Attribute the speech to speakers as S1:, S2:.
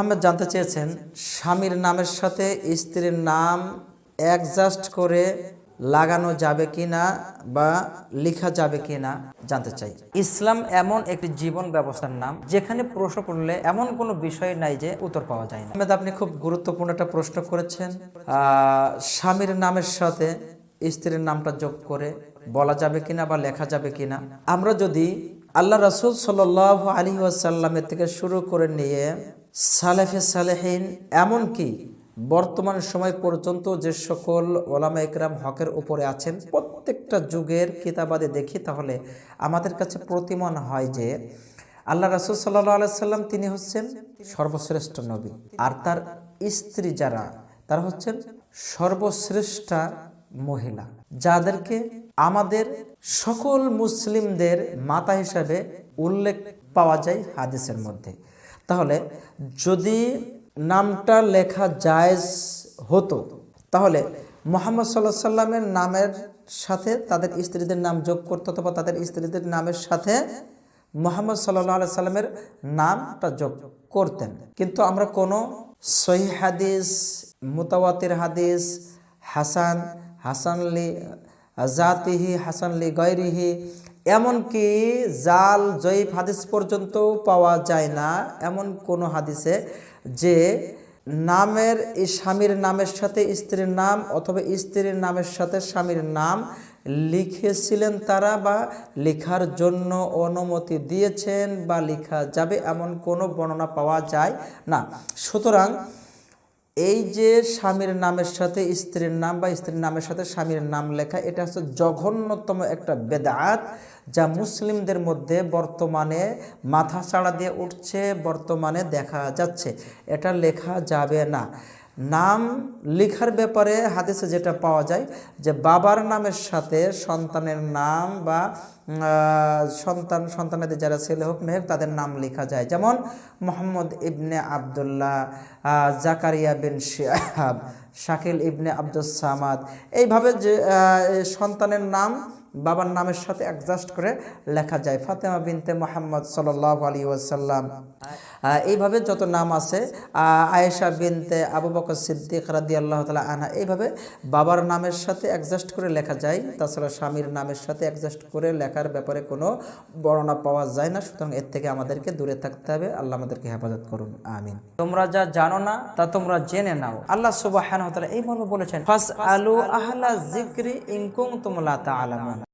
S1: আহমেদ জানতে চেয়েছেন, স্বামীর নামের সাথে স্ত্রীর নাম অ্যাডজাস্ট করে লাগানো যাবে কি না বা লেখা যাবে কি না জানতে চাই। ইসলাম এমন একটি জীবন ব্যবস্থার নাম, যেখানে প্রশ্ন করলে এমন কোনো বিষয় নাই যে উত্তর পাওয়া যায় না। আপনি খুব গুরুত্বপূর্ণ একটা প্রশ্ন করেছেন। স্বামীর নামের সাথে স্ত্রীর নামটা যোগ করে বলা যাবে কিনা বা লেখা যাবে কিনা। আমরা যদি আল্লাহ রসুল সাল আলী ওয়াসাল্লামের থেকে শুরু করে নিয়ে সালেফে সালেহীন, এমনকি বর্তমান সময় পর্যন্ত যে সকল ওলামা একরাম হকের উপরে আছেন, প্রত্যেকটা যুগের কিতাবাদে দেখি, তাহলে আমাদের কাছে প্রতিমান হয় যে আল্লাহ রাসুল সাল্লাহ আলাইসাল্লাম তিনি হচ্ছেন সর্বশ্রেষ্ঠ নবী। আর তার স্ত্রী যারা, তারা হচ্ছেন সর্বশ্রেষ্ঠা মহিলা, যাদেরকে আমাদের সকল মুসলিমদের মাতা হিসাবে উল্লেখ পাওয়া যায় হাদিসের মধ্যে। তাহলে যদি নামটা লেখা জায়েজ হতো, তাহলে মোহাম্মদ সাল্লাহ সাল্লামের নামের সাথে তাদের স্ত্রীদের নাম যোগ করতে হতো বা তাদের স্ত্রীদের নামের সাথে মোহাম্মদ সাল্লাহ আলাই সাল্লামের নামটা যোগ করতেন। কিন্তু আমরা কোনো সহি হাদিস, মুতাওয়াতির হাদিস, হাসান, হাসানলি, জাতিহি, হাসানলি গৈরিহি এমনকি জাল, জয়ীফ হাদিস পর্যন্ত পাওয়া যায় না এমন কোনো হাদিসে যে নামের স্বামীর নামের সাথে স্ত্রীর নাম অথবা স্ত্রীর নামের সাথে স্বামীর নাম লিখেছিলেন তারা বা লেখার জন্য অনুমতি দিয়েছেন বা লেখা যাবে এমন কোনো বর্ণনা পাওয়া যায় না। সুতরাং এই যে স্বামীর নামের সাথে স্ত্রীর নাম বা স্ত্রীর নামের সাথে স্বামীর নাম লেখা, এটা হচ্ছে জঘন্যতম একটা বেদাত যা মুসলিমদের মধ্যে বর্তমানে মাথা চাড়া দিয়ে উঠছে, বর্তমানে দেখা যাচ্ছে। এটা লেখা যাবে না। নাম লেখার ব্যাপারে হাদিসে যেটা পাওয়া যায় যে বাবার নামের সাথে সন্তানের নাম বা সন্তান সন্তানেদের যারা ছেলে হোক মেয়ে তাদের নাম লেখা যায়। যেমন মোহাম্মদ ইবনে আবদুল্লাহ জাকারিয়া বিন শিহাব, শাকিল ইবনে আব্দুল সামাদ। এইভাবে যে সন্তানের নাম বাবার নামের সাথে অ্যাডজাস্ট করে লেখা যায়। ফাতেমা বিনতে মোহাম্মদ সাল্লাহ আলী ওয়াসাল্লাম। এইভাবে যত নাম আছে আয়েশা বিনতে আবু বকর সিদ্দিক রাদি আল্লাহ তালা আনহা এইভাবে বাবার নামের সাথে অ্যাডজাস্ট করে লেখা যায়। তাছাড়া স্বামীর নামের সাথে অ্যাডজাস্ট করে লেখার ব্যাপারে কোনো বর্ণনা পাওয়া যায় না। সুতরাং এর থেকে আমাদেরকে দূরে থাকতে হবে। আল্লাহ আমাদেরকে হেফাজত করুন। আমিন। তোমরা যা জানো না তা তোমরা জেনে নাও। আল্লাহ সুবাহ এই মর্মে বলেছেন ফাস আলু আহলা জিক্রি ইনকুম তোমলা তা আলামুন